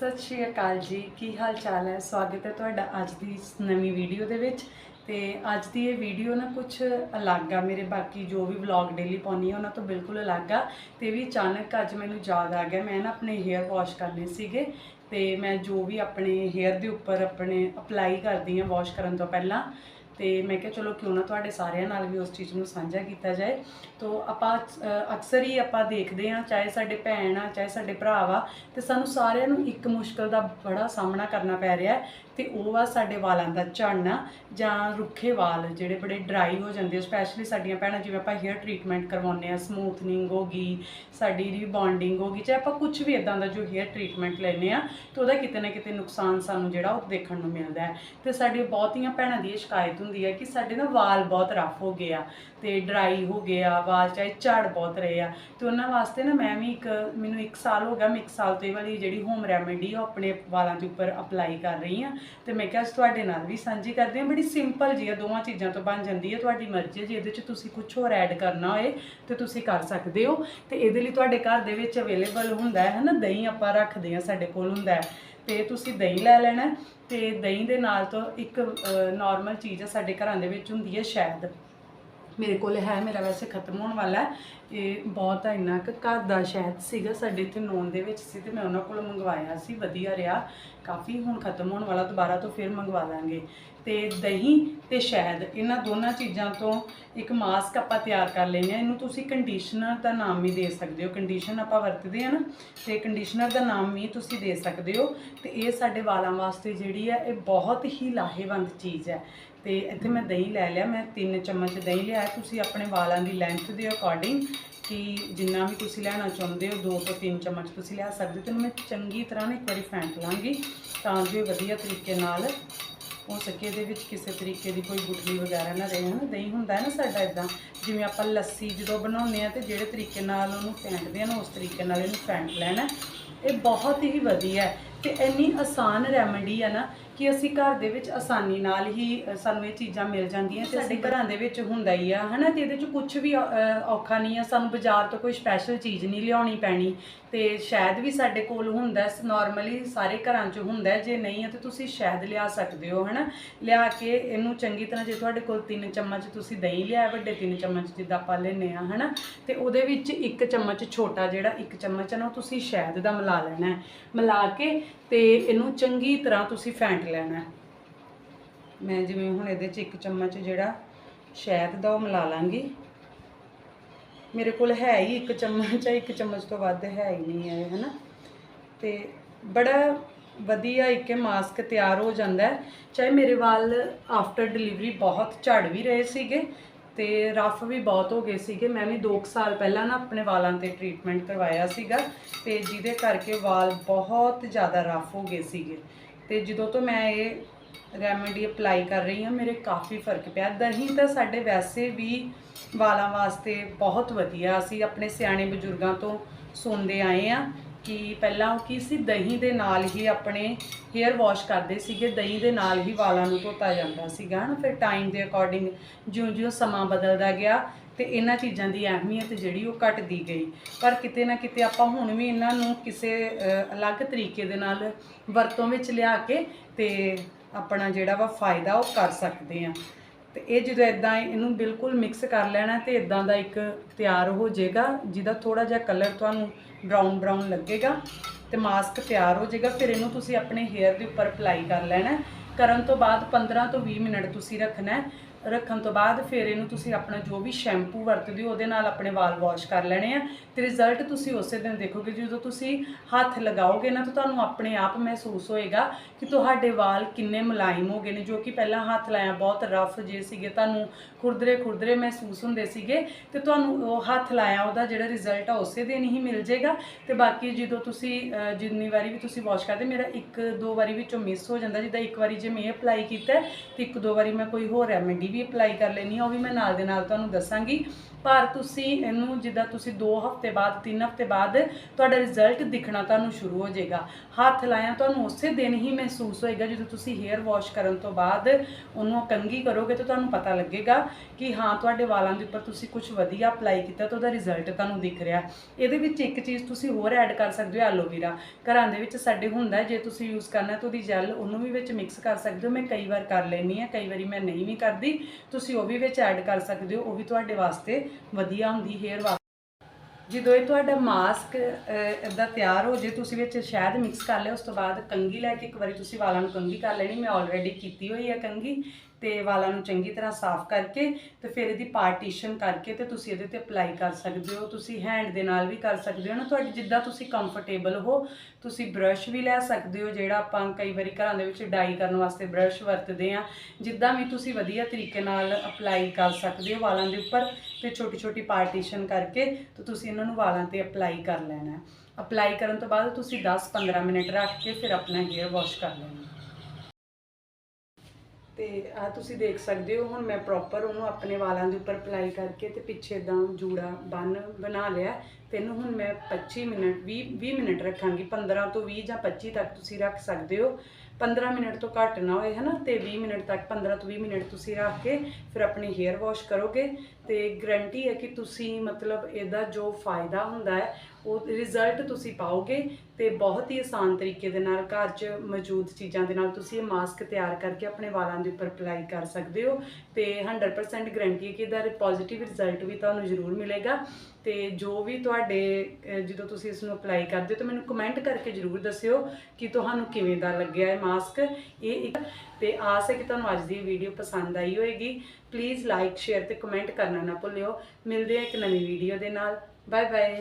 ਸਤਿ ਸ਼੍ਰੀ ਅਕਾਲ ਜੀ। ਕੀ ਹਾਲ ਚਾਲ ਹੈ? ਸਵਾਗਤ ਹੈ ਤੁਹਾਡਾ ਅੱਜ ਦੀ ਇਸ ਨਵੀਂ ਵੀਡੀਓ ਦੇ ਵਿੱਚ। ਤੇ ਅੱਜ ਦੀ ਇਹ ਵੀਡੀਓ ਨਾ ਕੁਝ ਅਲੱਗ ਆ। ਮੇਰੇ ਬਾਕੀ ਜੋ ਵੀ ਵਲੌਗ ਡੇਲੀ ਪਾਉਣੀ ਆ ਉਹਨਾਂ ਤੋਂ ਬਿਲਕੁਲ ਅਲੱਗ ਆ। ਤੇ ਵੀ ਅਚਾਨਕ ਅੱਜ ਮੈਨੂੰ ਯਾਦ ਆ ਗਿਆ। ਮੈਂ ਨਾ ਆਪਣੇ ਹੇਅਰ ਵਾਸ਼ ਕਰਨੇ ਸੀਗੇ। ਤੇ ਮੈਂ ਜੋ ਵੀ ਆਪਣੇ ਹੇਅਰ ਦੇ ਉੱਪਰ ਆਪਣੇ ਅਪਲਾਈ ਕਰਦੀ ਆ ਵਾਸ਼ ਕਰਨ ਤੋਂ ਪਹਿਲਾਂ ਤੇ ਮੈਂ ਕਿਹਾ ਚਲੋ ਕਿਉਂ ਨਾ ਤੁਹਾਡੇ ਸਾਰਿਆਂ ਨਾਲ ਵੀ ਉਸ ਚੀਜ਼ ਨੂੰ ਸਾਂਝਾ ਕੀਤਾ ਜਾਏ। ਤੋ ਆਪਾਂ ਅਕਸਰ ਹੀ ਆਪਾਂ ਦੇਖਦੇ ਹਾਂ, ਚਾਹੇ ਸਾਡੇ ਭੈਣ ਆ, ਚਾਹੇ ਸਾਡੇ ਭਰਾ ਵਾ, ਤੇ ਸਾਨੂੰ ਸਾਰਿਆਂ ਨੂੰ ਇੱਕ ਮੁਸ਼ਕਲ ਦਾ ਬੜਾ ਸਾਹਮਣਾ ਕਰਨਾ ਪੈ ਰਿਹਾ ਹੈ, ਤੇ ਉਹ ਆ ਸਾਡੇ ਵਾਲਾਂ ਦਾ ਝੜਨਾ ਜਾਂ ਰੁੱਖੇ ਵਾਲ, ਜਿਹੜੇ ਬੜੇ ਡਰਾਈ ਹੋ ਜਾਂਦੇ ਆ ਸਪੈਸ਼ਲੀ ਸਾਡੀਆਂ ਭੈਣਾਂ, ਜਿਵੇਂ ਆਪਾਂ ਹੇਅਰ ਟ੍ਰੀਟਮੈਂਟ ਕਰਵਾਉਂਦੇ ਆ ਸਮੂਥਨਿੰਗ ਹੋ ਗਈ, ਸਾਡੀ ਰੀਬੌਂਡਿੰਗ ਹੋ ਗਈ, ਚਾਹੇ ਆਪਾਂ ਕੁਝ ਵੀ ਇਦਾਂ ਦਾ ਜੋ ਹੇਅਰ ਟ੍ਰੀਟਮੈਂਟ ਲੈਨੇ ਆ ਤੇ ਉਹਦਾ ਕਿਤੇ ਨਾ ਕਿਤੇ ਨੁਕਸਾਨ ਸਾਨੂੰ ਜਿਹੜਾ ਉਹ ਦੇਖਣ ਨੂੰ ਮਿਲਦਾ ਹੈ। ਤੇ ਸਾਡੀ ਬਹੁਤੀਆਂ ਭੈਣਾਂ ਦੀ ਸ਼ਿਕਾਇਤ ਹੁੰਦੀ ਹੈ ਕਿ ਸਾਡੇ ਨਾ ਵਾਲ ਬਹੁਤ ਰਫ ਹੋ ਗਏ ਆ ਤੇ ਡਰਾਈ ਹੋ ਗਏ ਆ, ਵਾਲ ਚਾਹੇ ਝੜ ਬਹੁਤ ਰਹੇ ਆ। ਤੇ ਉਹਨਾਂ ਵਾਸਤੇ ਨਾ ਮੈਂ ਵੀ ਇੱਕ, ਮੈਨੂੰ 1 ਸਾਲ ਹੋ ਗਿਆ, ਮੈਂ 1 ਸਾਲ ਤੋਂ ਇਹ ਵਾਲੀ ਜਿਹੜੀ ਹੋਮ ਰੈਮੇਡੀ ਉਹ ਆਪਣੇ ਵਾਲਾਂ ਦੇ ਉੱਪਰ ਅਪਲਾਈ ਕਰ ਰਹੀ ਆ। ਤੇ ਮੈਂ ਕਿਹਾ ਅੱਜ ਤੁਹਾਡੇ ਨਾਲ ਵੀ ਸਾਂਝੀ ਕਰਦੇ ਹਾਂ, ਬੜੀ ਸਿੰਪਲ ਜੀ ਆ, ਦੋਵਾਂ ਚੀਜ਼ਾਂ ਤੋਂ ਬਣ ਜਾਂਦੀ ਹੈ ਤੁਹਾਡੀ ਮਰਜ਼ੀ ਹੈ ਜੇ ਇਹਦੇ 'ਚ ਤੁਸੀਂ ਕੁਝ ਹੋਰ ਐਡ ਕਰਨਾ ਹੋਏ, ਤੇ ਤੁਸੀਂ ਕਰ ਸਕਦੇ ਹੋ। ਤੇ ਇਹਦੇ ਲਈ ਤੁਹਾਡੇ ਘਰ ਦੇ ਵਿੱਚ ਅਵੇਲੇਬਲ ਹੁੰਦਾ ਹੈ, ਹਨਾ? ਦਹੀਂ ਆਪਾਂ ਰੱਖਦੇ ਆ ਸਾਡੇ ਕੋਲ ਹੁੰਦਾ ਹੈ। ਤੇ ਤੁਸੀਂ ਦਹੀਂ ਲੈ ਲੈਣਾ ਹੈ ਤੇ ਦਹੀਂ ਦੇ ਨਾਲ ਤੋਂ ਇੱਕ ਨਾਰਮਲ ਚੀਜ਼ ਹੈ ਸਾਡੇ ਘਰਾਂ ਦੇ ਵਿੱਚ ਹੁੰਦੀ ਹੈ ਸ਼ਹਿਦ। ਮੇਰੇ ਕੋਲ ਹੈ, ਮੇਰਾ ਵੈਸੇ ਖਤਮ ਹੋਣ ਵਾਲਾ ਹੈ। ਇਹ ਬਹੁਤ ਇੰਨਾ ਕੁ ਘਰ ਦਾ ਸ਼ਹਿਦ ਸੀਗਾ, ਸਾਡੇ ਇੱਥੇ ਨੋਨ ਦੇ ਵਿੱਚ ਸੀ ਤੇ ਮੈਂ ਉਹਨਾਂ ਕੋਲੋਂ ਮੰਗਵਾਇਆ ਸੀ, ਵਧੀਆ ਰਿਹਾ। ਕਾਫੀ ਹੁਣ ਖਤਮ ਹੋਣ ਵਾਲਾ, ਦੁਬਾਰਾ ਤੋਂ ਫਿਰ ਮੰਗਵਾ ਲਾਂਗੇ। ਤੇ ਦਹੀਂ ਤੇ ਸ਼ਹਿਦ, ਇਹਨਾਂ ਦੋਨਾਂ ਚੀਜ਼ਾਂ ਤੋਂ ਇੱਕ ਮਾਸਕ ਆਪਾਂ ਤਿਆਰ ਕਰ ਲੈਂਦੇ ਆ ਇਹਨੂੰ ਤੁਸੀਂ ਕੰਡੀਸ਼ਨਰ ਦਾ ਨਾਮ ਵੀ ਦੇ ਸਕਦੇ ਹੋ। ਕੰਡੀਸ਼ਨ ਆਪਾਂ ਵਰਤਦੇ ਆ ਨਾ, ਤੇ ਕੰਡੀਸ਼ਨਰ ਦਾ ਨਾਮ ਵੀ ਤੁਸੀਂ ਦੇ ਸਕਦੇ ਹੋ। ਤੇ ਇਹ ਸਾਡੇ ਵਾਲਾਂ ਵਾਸਤੇ ਜਿਹੜੀ ਹੈ, ਇਹ ਬਹੁਤ ਹੀ ਲਾਹੇਵੰਦ ਚੀਜ਼ ਹੈ। ਤੇ ਇੱਥੇ ਮੈਂ ਦਹੀਂ ਲੈ ਲਿਆ, ਮੈਂ 3 ਚਮਚ ਦਹੀਂ ਲਿਆ। ਤੁਸੀਂ ਆਪਣੇ ਵਾਲਾਂ ਦੀ ਲੈਂਥ ਦੇ ਅਕੋਰਡਿੰਗ ਕਿ ਜਿੰਨਾ ਵੀ ਤੁਸੀਂ ਲੈਣਾ ਚਾਹੁੰਦੇ ਹੋ 2 ਤੋਂ 3 ਚਮਚ ਤੁਸੀਂ ਲਿਆ ਸਕਦੇ ਹੋ। ਤੇ ਮੈਂ ਚੰਗੀ ਤਰ੍ਹਾਂ ਨਾ ਇੱਕ ਵਾਰੀ ਫੈਂਟ ਲਾਂਗੀ ਤਾਂ ਜੋ ਵਧੀਆ ਤਰੀਕੇ ਨਾਲ ਹੋ ਸਕੇ। ਇਹਦੇ ਵਿੱਚ ਕਿਸੇ ਤਰੀਕੇ ਦੀ ਕੋਈ ਗੁਠਲੀ ਵਗੈਰਾ ਨਾ ਰਹੇ। ਹਨ, ਦਹੀਂ ਹੁੰਦਾ ਹੈ ਨਾ ਸਾਡਾ ਇਦਾਂ ਜਿਵੇਂ ਆਪਾਂ ਲੱਸੀ ਜਦੋਂ ਬਣਾਉਂਦੇ ਆ ਤੇ ਜਿਹੜੇ ਤਰੀਕੇ ਨਾਲ ਉਹਨੂੰ ਫੈਂਟਦੇ ਆ ਨਾ, ਉਸ ਤਰੀਕੇ ਨਾਲ ਇਹਨੂੰ ਫੈਂਟ ਲੈਣਾ। ਇਹ ਬਹੁਤ ਹੀ ਵਧੀਆ। ਹੈ ਤੇ ਇੰਨੀ ਆਸਾਨ ਰੈਮਡੀ ਆ ਨਾ ਕਿ ਅਸੀਂ ਘਰ ਦੇ ਵਿੱਚ ਆਸਾਨੀ ਨਾਲ ਹੀ ਸਾਨੂੰ ਇਹ ਚੀਜ਼ਾਂ ਮਿਲ ਜਾਂਦੀਆਂ ਤੇ ਸਾਡੇ ਘਰਾਂ ਦੇ ਵਿੱਚ ਹੁੰਦਾ ਹੀ ਆ, ਹਨਾ? ਤੇ ਇਹਦੇ ਚ ਕੁਝ ਵੀ ਔਖਾ ਨਹੀਂ ਆ। ਸਾਨੂੰ ਬਾਜ਼ਾਰ ਤੋਂ ਕੋਈ ਸਪੈਸ਼ਲ ਚੀਜ਼ ਨਹੀਂ ਲਿਆਉਣੀ ਪੈਣੀ ਤੇ ਸ਼ਾਇਦ ਵੀ ਸਾਡੇ ਕੋਲ ਹੁੰਦਾ ਨਾਰਮਲੀ ਸਾਰੇ ਘਰਾਂ 'ਚ ਹੁੰਦਾ। ਜੇ ਨਹੀਂ ਹੈ ਤੇ ਤੁਸੀਂ ਸ਼ਾਇਦ ਲਿਆ ਸਕਦੇ ਹੋ, ਹਨਾ? ਲਿਆ ਕੇ ਇਹਨੂੰ ਚੰਗੀ ਤਰ੍ਹਾਂ ਜੇ ਤੁਹਾਡੇ ਕੋਲ 3 ਚਮਚ ਤੁਸੀਂ ਦਹੀਂ ਲਿਆ, ਵੱਡੇ 3 ਚਮਚ ਜਿੱਦਾਂ ਆਪਾਂ ਲੈਨੇ ਆ ਹਨਾ? ਤੇ ਉਹਦੇ ਵਿੱਚ ਇੱਕ ਚਮਚ ਛੋਟਾ ਜਿਹੜਾ ਇੱਕ ਚਮਚ ਹੈ ਨਾ, ਉਹ ਤੁਸੀਂ ਸ਼ਹਿਦ ਦਾ ਮਿਲਾ ਲੈਣਾ ਮਿਲਾ ਕੇ ਤੇ ਇਹਨੂੰ ਚੰਗੀ ਤਰ੍ਹਾਂ ਤੁਸੀਂ ਫੈਂਟ ਲੈਣਾ ਮੈਂ ਜਿਵੇਂ ਹੁਣ ਇਹਦੇ 'ਚ ਇੱਕ ਚਮਚ ਜਿਹੜਾ ਸ਼ਹਿਦ ਦਾ ਉਹ ਮਿਲਾ ਲਾਂਗੀ। ਮੇਰੇ ਕੋਲ ਹੈ ਹੀ ਇੱਕ ਚਮਚ ਹੈ ਇੱਕ ਚਮਚ ਤੋਂ ਵੱਧ ਹੈ ਹੀ ਨਹੀਂ ਹੈ ਹਨਾ? ਤੇ ਬੜਾ ਵਧੀਆ ਇੱਕ ਮਾਸਕ ਤਿਆਰ ਹੋ ਜਾਂਦਾ ਚਾਹੇ ਮੇਰੇ ਵਾਲ ਆਫਟਰ ਡਿਲੀਵਰੀ ਬਹੁਤ ਝੜ ਵੀ ਰਹੇ ਸੀਗੇ ਤੇ ਰਫ ਵੀ ਬਹੁਤ ਹੋ ਗਏ ਸੀਗੇ। ਮੈਂ ਵੀ 2 ਸਾਲ ਪਹਿਲਾਂ ਨਾ ਆਪਣੇ ਵਾਲਾਂ ਤੇ ਟ੍ਰੀਟਮੈਂਟ ਕਰਵਾਇਆ ਸੀਗਾ ਤੇ ਜਿਹਦੇ ਕਰਕੇ ਵਾਲ ਬਹੁਤ ਜ਼ਿਆਦਾ ਰਫ ਹੋ ਗਏ ਸੀਗੇ। ਤੇ ਜਦੋਂ ਤੋਂ ਮੈਂ ਇਹ ਰੈਮੇਡੀ ਅਪਲਾਈ ਕਰ ਰਹੀ ਹਾਂ, ਮੇਰੇ ਕਾਫੀ ਫ਼ਰਕ ਪਿਆ। ਦਹੀਂ ਤਾਂ ਸਾਡੇ ਵੈਸੇ ਵੀ ਵਾਲਾਂ ਵਾਸਤੇ ਬਹੁਤ ਵਧੀਆ। ਅਸੀਂ ਆਪਣੇ ਸਿਆਣੇ ਬਜ਼ੁਰਗਾਂ ਤੋਂ ਸੁਣਦੇ ਆਏ ਆ ਕਿ ਪਹਿਲਾਂ ਉਹ ਕੀ ਸੀ? ਦਹੀਂ ਦੇ ਨਾਲ ਹੀ ਆਪਣੇ ਹੇਅਰ ਵਾਸ਼ ਕਰਦੇ ਸੀਗੇ। ਦਹੀਂ ਦੇ ਨਾਲ ਹੀ ਵਾਲਾਂ ਨੂੰ ਧੋਤਾ ਜਾਂਦਾ ਸੀਗਾ ਨਾ ਫਿਰ ਟਾਈਮ ਦੇ ਅਕੋਰਡਿੰਗ ਜਿਉਂ-ਜਿਉਂ ਸਮਾਂ ਬਦਲਦਾ ਗਿਆ ਤੇ ਇਹਨਾਂ ਚੀਜ਼ਾਂ ਦੀ ਅਹਿਮੀਅਤ ਜਿਹੜੀ ਉਹ ਘਟਦੀ ਗਈ। ਪਰ ਕਿਤੇ ਨਾ ਕਿਤੇ ਆਪਾਂ ਹੁਣ ਵੀ ਇਹਨਾਂ ਨੂੰ ਕਿਸੇ ਅਲੱਗ ਤਰੀਕੇ ਦੇ ਨਾਲ ਵਰਤੋਂ ਵਿੱਚ ਲਿਆ ਕੇ ਤੇ ਆਪਣਾ ਜਿਹੜਾ ਵਾ ਫਾਇਦਾ ਉਹ ਕਰ ਸਕਦੇ ਆ ਤੇ ਇਹ ਜਦੋਂ ਇਦਾਂ ਇਹਨੂੰ ਬਿਲਕੁਲ ਮਿਕਸ ਕਰ ਲੈਣਾ ਤੇ ਇਦਾਂ ਦਾ ਇੱਕ ਤਿਆਰ ਹੋ ਜਾਏਗਾ, ਜਿਹਦਾ ਥੋੜਾ ਜਿਹਾ ਕਲਰ ਤੁਹਾਨੂੰ ਬਰਾਊਨ ਬਰਾਊਨ ਲੱਗੇਗਾ ਤੇ ਮਾਸਕ ਤਿਆਰ ਹੋ ਜਾਏਗਾ, ਫਿਰ ਇਹਨੂੰ ਤੁਸੀਂ ਆਪਣੇ ਹੇਅਰ ਦੇ ਉੱਪਰ ਅਪਲਾਈ ਕਰ ਲੈਣਾ। ਕਰਨ ਤੋਂ ਬਾਅਦ 15 ਤੋਂ 20 ਮਿੰਟ ਤੁਸੀਂ ਰੱਖਣਾ ਰੱਖਣ ਤੋਂ ਬਾਅਦ ਫਿਰ ਇਹਨੂੰ ਤੁਸੀਂ ਆਪਣਾ ਜੋ ਵੀ ਸ਼ੈਂਪੂ ਵਰਤਦੇ ਹੋ ਉਹਦੇ ਨਾਲ ਆਪਣੇ ਵਾਲ ਵਾਸ਼ ਕਰ ਲੈਣੇ ਆ। ਤੇ ਰਿਜ਼ਲਟ ਤੁਸੀਂ ਉਸੇ ਦਿਨ ਦੇਖੋਗੇ ਜਦੋਂ ਤੁਸੀਂ ਹੱਥ ਲਗਾਓਗੇ ਨਾ ਤਾਂ ਤੁਹਾਨੂੰ ਆਪਣੇ ਆਪ ਮਹਿਸੂਸ ਹੋਏਗਾ ਕਿ ਤੁਹਾਡੇ ਵਾਲ ਕਿੰਨੇ ਮੁਲਾਇਮ ਹੋ ਗਏ ਨੇ। ਜੋ ਕਿ ਪਹਿਲਾਂ ਹੱਥ ਲਾਇਆ ਬਹੁਤ ਰਫ ਜੇ ਸੀਗੇ ਤੁਹਾਨੂੰ ਖੁਰਦਰੇ ਖੁਰਦਰੇ ਮਹਿਸੂਸ ਹੁੰਦੇ ਸੀਗੇ ਤੇ ਤੁਹਾਨੂੰ ਉਹ ਹੱਥ ਲਾਇਆ ਉਹਦਾ ਜਿਹੜਾ ਰਿਜ਼ਲਟ ਆ ਉਸੇ ਦਿਨ ਹੀ ਮਿਲ ਜਾਏਗਾ। ਤੇ ਬਾਕੀ ਜਦੋਂ ਤੁਸੀਂ ਜਿੰਨੀ ਵਾਰੀ ਵੀ ਤੁਸੀਂ ਵਾਸ਼ ਕਰਦੇ ਮੇਰਾ ਇੱਕ ਦੋ ਵਾਰੀ ਵਿੱਚੋਂ ਮਿਸ ਹੋ ਜਾਂਦਾ। ਜਿੱਦਾਂ ਇੱਕ ਵਾਰੀ ਜੇ ਮੈਂ ਅਪਲਾਈ ਕੀਤਾ ਹੈ, ਤੇ ਇੱਕ ਦੋ ਵਾਰੀ ਮੈਂ ਕੋਈ ਹੋਰ ਰੈਮੇਡੀ ਵੀ ਅਪਲਾਈ ਕਰ ਲੈਣੀ ਆ ਉਹ ਵੀ ਮੈਂ ਨਾਲ ਦੇ ਨਾਲ ਤੁਹਾਨੂੰ ਦੱਸਾਂਗੀ। ਪਰ ਤੁਸੀਂ ਇਹਨੂੰ ਜਿੱਦਾਂ ਤੁਸੀਂ 2 ਹਫ਼ਤੇ ਬਾਅਦ 3 ਹਫ਼ਤੇ ਬਾਅਦ ਤੁਹਾਡਾ ਰਿਜ਼ਲਟ ਦਿਖਣਾ ਤੁਹਾਨੂੰ ਸ਼ੁਰੂ ਹੋ ਜਾਏਗਾ। ਹੱਥ ਲਾਇਆ ਤੁਹਾਨੂੰ ਉਸੇ ਦਿਨ ਹੀ ਮਹਿਸੂਸ ਹੋਏਗਾ ਜਦੋਂ ਤੁਸੀਂ ਹੇਅਰ ਵਾਸ਼ ਕਰਨ ਤੋਂ ਬਾਅਦ ਉਹਨੂੰ ਕੰਘੀ ਕਰੋਗੇ ਤਾਂ ਤੁਹਾਨੂੰ ਪਤਾ ਲੱਗੇਗਾ ਕਿ ਹਾਂ, ਤੁਹਾਡੇ ਵਾਲਾਂ ਦੇ ਉੱਪਰ ਤੁਸੀਂ ਕੁਝ ਵਧੀਆ ਅਪਲਾਈ ਕੀਤਾ ਤਾਂ ਉਹਦਾ ਰਿਜ਼ਲਟ ਤੁਹਾਨੂੰ ਦਿਖ ਰਿਹਾ। ਇਹਦੇ ਵਿੱਚ ਇੱਕ ਚੀਜ਼ ਤੁਸੀਂ ਹੋਰ ਐਡ ਕਰ ਸਕਦੇ ਹੋ ਐਲੋਵੇਰਾ ਘਰਾਂ ਦੇ ਵਿੱਚ ਸਾਡੇ ਹੁੰਦਾ ਜੇ ਤੁਸੀਂ ਯੂਜ਼ ਕਰਨਾ ਤਾਂ ਉਹਦੀ ਜੈਲ ਉਹਨੂੰ ਵੀ ਵਿੱਚ ਮਿਕਸ ਕਰ ਸਕਦੇ ਹੋ। ਮੈਂ ਕਈ ਵਾਰ ਕਰ ਲੈਣੀ ਆ ਕਈ ਵਾਰੀ ਮੈਂ ਨਹੀਂ ਵੀ ਕਰਦੀ। ਤੁਸੀਂ ਉਹ ਵੀ ਵਿੱਚ ਐਡ ਕਰ ਸਕਦੇ ਹੋ, ਉਹ ਵੀ ਤੁਹਾਡੇ ਵਾਸਤੇ ਵਧੀਆ ਹੁੰਦੀ ਹੇਅਰ ਵਾਸਤੇ ਜਦੋਂ ਇਹ ਤੁਹਾਡਾ ਮਾਸਕ ਇਦਾਂ ਤਿਆਰ ਹੋ ਜੇ, ਤੁਸੀਂ ਵਿੱਚ ਸ਼ਹਿਦ ਮਿਕਸ ਕਰ ਲਿਆ, ਉਸ ਤੋਂ ਬਾਅਦ ਕੰਘੀ ਲੈ ਕੇ ਇੱਕ ਵਾਰੀ ਤੁਸੀਂ ਵਾਲਾਂ ਨੂੰ ਕੰਘੀ ਕਰ ਲੈਣੀ। ਮੈਂ ਆਲਰੇਡੀ ਕੀਤੀ ਹੋਈ ਹੈ ਕੰਘੀ। ਤੇ ਵਾਲਾਂ ਨੂੰ ਚੰਗੀ ਤਰ੍ਹਾਂ ਸਾਫ਼ ਕਰਕੇ ਤੇ ਫਿਰ ਇਹਦੀ ਪਾਰਟੀਸ਼ਨ ਕਰਕੇ ਤੇ ਤੁਸੀਂ ਇਹਦੇ ਤੇ ਅਪਲਾਈ ਕਰ ਸਕਦੇ ਹੋ, ਤੁਸੀਂ ਹੈਂਡ ਦੇ ਨਾਲ ਵੀ ਕਰ ਸਕਦੇ ਹੋ ਨਾ, ਤੁਹਾਡੀ ਜਿੱਦਾਂ ਤੁਸੀਂ ਕੰਫਰਟੇਬਲ ਹੋ, ਤੁਸੀਂ ਬ੍ਰਸ਼ ਵੀ ਲੈ ਸਕਦੇ ਹੋ, ਜਿਹੜਾ ਆਪਾਂ ਕਈ ਵਾਰੀ ਘਰਾਂ ਦੇ ਵਿੱਚ ਡਾਈ ਕਰਨ ਵਾਸਤੇ ਬ੍ਰਸ਼ ਵਰਤਦੇ ਆ ਜਿੱਦਾਂ ਵੀ ਤੁਸੀਂ ਵਧੀਆ ਤਰੀਕੇ ਨਾਲ ਅਪਲਾਈ ਕਰ ਸਕਦੇ ਹੋ ਵਾਲਾਂ ਦੇ ਉੱਪਰ ਤੇ ਛੋਟੀ ਛੋਟੀ ਪਾਰਟੀਸ਼ਨ ਕਰਕੇ ਤੇ ਤੁਸੀਂ ਇਹਨਾਂ ਨੂੰ ਵਾਲਾਂ ਤੇ ਅਪਲਾਈ ਕਰ ਲੈਣਾ ਅਪਲਾਈ ਕਰਨ ਤੋਂ ਬਾਅਦ ਤੁਸੀਂ 10-15 ਮਿੰਟ ਰੱਖ ਕੇ ਫਿਰ ਆਪਣਾ ਹੇਅਰ ਵਾਸ਼ ਕਰ ਲੈਣਾ ਤੇ ਆ ਤੁਸੀਂ ਦੇਖ ਸਕਦੇ ਹੋ, ਹੁਣ ਮੈਂ ਪ੍ਰੋਪਰ ਉਹਨੂੰ ਆਪਣੇ ਵਾਲਾਂ ਦੇ ਉੱਪਰ ਅਪਲਾਈ ਕਰਕੇ ਤੇ ਪਿੱਛੇ ਇਦਾਂ ਜੂੜਾ ਬੰਨ ਬਣਾ ਲਿਆ। ਤੇ ਇਹਨੂੰ ਹੁਣ ਮੈਂ 25 ਮਿੰਟ 20 20 ਮਿੰਟ ਰੱਖਾਂਗੀ 15 ਤੋਂ 20 ਜਾਂ 25 ਤੱਕ ਤੁਸੀਂ ਰੱਖ ਸਕਦੇ ਹੋ। 15 ਮਿੰਟ ਤੋਂ ਘੱਟ ਨਾ ਹੋਏ, ਹਨਾ? ਤੇ 20 ਮਿੰਟ ਤੱਕ 15 ਤੋਂ 20 ਮਿੰਟ ਤੁਸੀਂ ਰੱਖ ਕੇ ਫਿਰ ਆਪਣੀ ਹੇਅਰ ਵਾਸ਼ ਕਰੋਗੇ। ਤੇ ਗਰੰਟੀ ਹੈ ਕਿ ਤੁਸੀਂ ਮਤਲਬ ਇਹਦਾ ਜੋ ਫਾਇਦਾ ਹੁੰਦਾ ਹੈ ਉਹ ਰਿਜ਼ਲਟ ਤੁਸੀਂ ਪਾਓਗੇ ਤੇ ਬਹੁਤ ਹੀ ਆਸਾਨ ਤਰੀਕੇ ਦੇ ਨਾਲ ਘਰ 'ਚ ਮੌਜੂਦ ਚੀਜ਼ਾਂ ਦੇ ਨਾਲ ਤੁਸੀਂ ਇਹ ਮਾਸਕ ਤਿਆਰ ਕਰਕੇ ਆਪਣੇ ਵਾਲਾਂ ਦੇ ਉੱਪਰ ਅਪਲਾਈ ਕਰ ਸਕਦੇ ਹੋ ਤੇ 100% ਗਰੰਟੀ ਹੈ ਕਿ ਇਹਦਾ ਪੋਜ਼ਿਟਿਵ ਰਿਜ਼ਲਟ ਵੀ ਤੁਹਾਨੂੰ ਜ਼ਰੂਰ ਮਿਲੇਗਾ ਤੇ ਜੋ ਵੀ ਤੁਹਾਡੇ ਜਦੋਂ ਤੁਸੀਂ ਇਸ ਨੂੰ ਅਪਲਾਈ ਕਰਦੇ ਹੋ ਤਾਂ ਮੈਨੂੰ ਕਮੈਂਟ ਕਰਕੇ ਜ਼ਰੂਰ ਦੱਸਿਓ ਕਿ ਤੁਹਾਨੂੰ ਕਿਵੇਂ ਦਾ ਲੱਗਿਆ ਹੈ ਮਾਸਕ ਇਹ ਇੱਕ ਤੇ ਆਸ ਹੈ ਕਿ ਤੁਹਾਨੂੰ ਅੱਜ ਦੀ ਵੀਡੀਓ ਪਸੰਦ ਆਈ ਹੋਵੇਗੀ ਪਲੀਜ਼ ਲਾਈਕ ਸ਼ੇਅਰ ਤੇ ਕਮੈਂਟ ਕਰਨਾ ਨਾ ਭੁੱਲਿਓ। ਮਿਲਦੇ ਹਾਂ ਇੱਕ ਨਵੀਂ ਵੀਡੀਓ ਦੇ ਨਾਲ। Bye bye